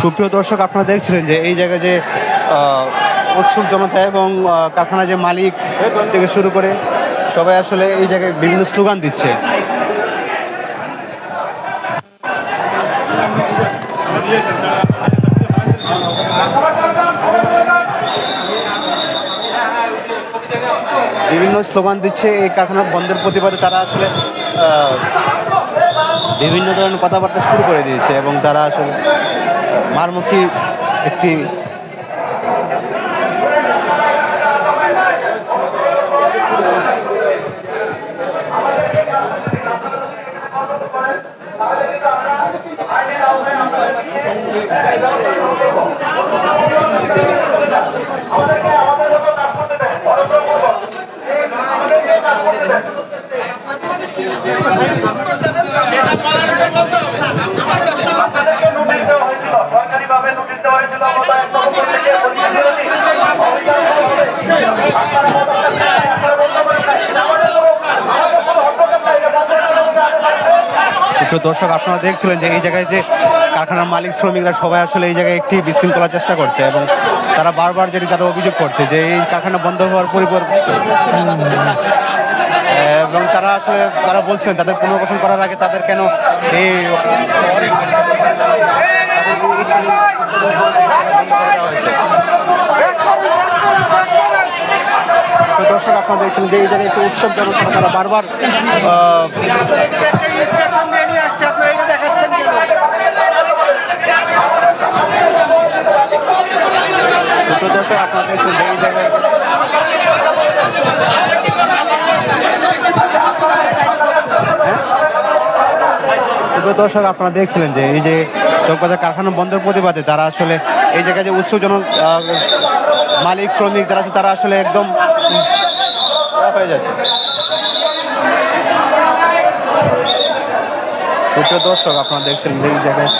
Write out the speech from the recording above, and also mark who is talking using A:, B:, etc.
A: সুপ্রিয় দর্শক, আপনারা দেখছিলেন যে এই জায়গায় যে উৎসুক জনতা এবং কারখানা যে মালিক থেকে শুরু করে সবাই আসলে এই জায়গায় বিভিন্ন স্লোগান দিচ্ছে। বিভিন্ন স্লোগান দিচ্ছে এই কারখানা বন্ধের প্রতিবাদে তারা আসলে বিভিন্ন ধরনের কথাবার্তা শুরু করে দিয়েছে এবং তারা আসলে মারমুখী একটি
B: la.
A: সুপ্রিয় দর্শক, আপনারা দেখছিলেন যে এই জায়গায় যে কারখানার মালিক, শ্রমিকরা সবাই আসলে এই জায়গায় একটি বিশৃঙ্খলার চেষ্টা করছে এবং তারা বারবার যেটি তাদের অভিযোগ করছে যে এই কারখানা বন্ধ হওয়ার পরিবার এবং তারা আসলে তারা বলছেন তাদের পুনর্বাসন করার আগে তাদের কেন এই তো দর্শক আপনারা দেখছেন যে এই জায়গায় একটু উৎসব জনতা তারা বারবার দর্শক আপনারা দেখছেন যে এই জায়গায় দর্শক, আপনারা দেখছিলেন যে এই যে চকবাজার কারখানা বন্ধের প্রতিবাদে তারা আসলে এই জায়গায় যে উৎসবজনক মালিক, শ্রমিক যারা আছে, তারা আসলে একদম হয়ে যাচ্ছে। সুপ্রিয় দর্শক আপনারা দেখছেন এই জায়গায়